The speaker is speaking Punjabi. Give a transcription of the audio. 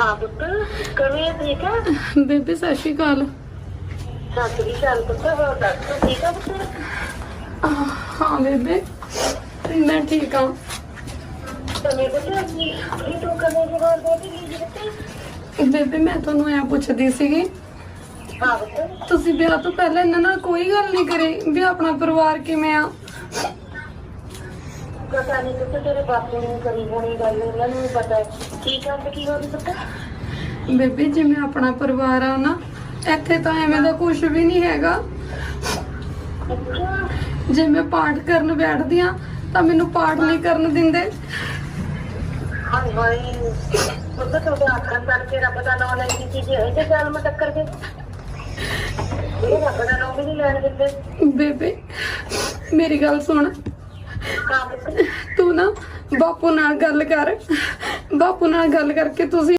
ਹਾਂ ਪੁੱਤ ਕਵੇਂ ਠੀਕ ਆ? ਬੇਬੇ ਸਤਿ ਸ਼੍ਰੀ ਅਕਾਲ। ਸਤਿ ਸ੍ਰੀ ਅਕਾਲ ਪੁੱਤ ਹੋਰ ਦੱਸ ਤੂੰ ਠੀਕ ਆ ਪੁੱਤ? ਹਾਂ ਬੇਬੇ ਮੈਂ ਠੀਕ ਪੁੱਤ ਤੂੰ ਦੇ ਬੇਬੇ ਤੁਹਾਨੂੰ ਐ ਪੁੱਛਦੀ ਸੀਗੀ। ਹਾਂ ਪੁੱਤ। ਤੁਸੀਂ ਵਿਆਹ ਤੋਂ ਪਹਿਲਾਂ ਇਹਨਾਂ ਨਾਲ ਕੋਈ ਗੱਲ ਨਹੀਂ ਕਰੀ ਵੀ ਆਪਣਾ ਪਰਿਵਾਰ ਕਿਵੇਂ ਆ? ਪਤਾ ਨਹੀਂ ਪੁੱਤ ਤੇਰੇ ਬਾਪੂ ਨੂੰ ਕਰੀ ਹੋਣੀ ਗੱਲ ਉਹਨਾਂ ਨੂੰ ਵੀ ਪਤਾ ਹੈ। ਕੀ ਕੰਮ ਕੀ ਹੋ ਰਹੀ ਪੁੱਤ? ਬੇਬੇ ਜਿਵੇਂ ਆਪਣਾ ਪਰਿਵਾਰ ਆ ਨਾ ਇੱਥੇ ਤਾਂ ਐਵੇਂ ਦਾ ਕੁਝ ਵੀ ਨਹੀਂ ਹੈਗਾ। ਅੱਛਾ। ਜੇ ਮੈਂ ਪਾਠ ਕਰਨ ਬੈਠਦੀ ਆ ਤਾਂ ਮੈਨੂੰ ਪਾਠ ਨਹੀਂ ਕਰਨ ਦਿੰਦੇ। ਹਾਏ ਹਾਏ ਪੁੱਤ ਤੁਹਾਡੇ ਅੱਖਾਂ ਕਰਕੇ ਰੱਬ ਦਾ ਨਾਮ ਲੈਣ ਦੀ ਚੀਜ਼ ਹੈ ਤੇ ਗੱਲ ਮੈਂ ਟੱਕਰ ਕੇ ਇਹ ਰੱਬ ਦਾ ਨਾਮ ਵੀ ਨਹੀਂ ਲੈਣ ਦਿੰਦੇ। ਬੇਬੇ ਮੇਰੀ ਗੱਲ ਸੁਣ। ਤੂੰ ਨਾ ਬਾਪੂ ਨਾਲ ਗੱਲ ਕਰ। ਬਾਪੂ ਨਾਲ ਗੱਲ ਕਰਕੇ ਤੁਸੀਂ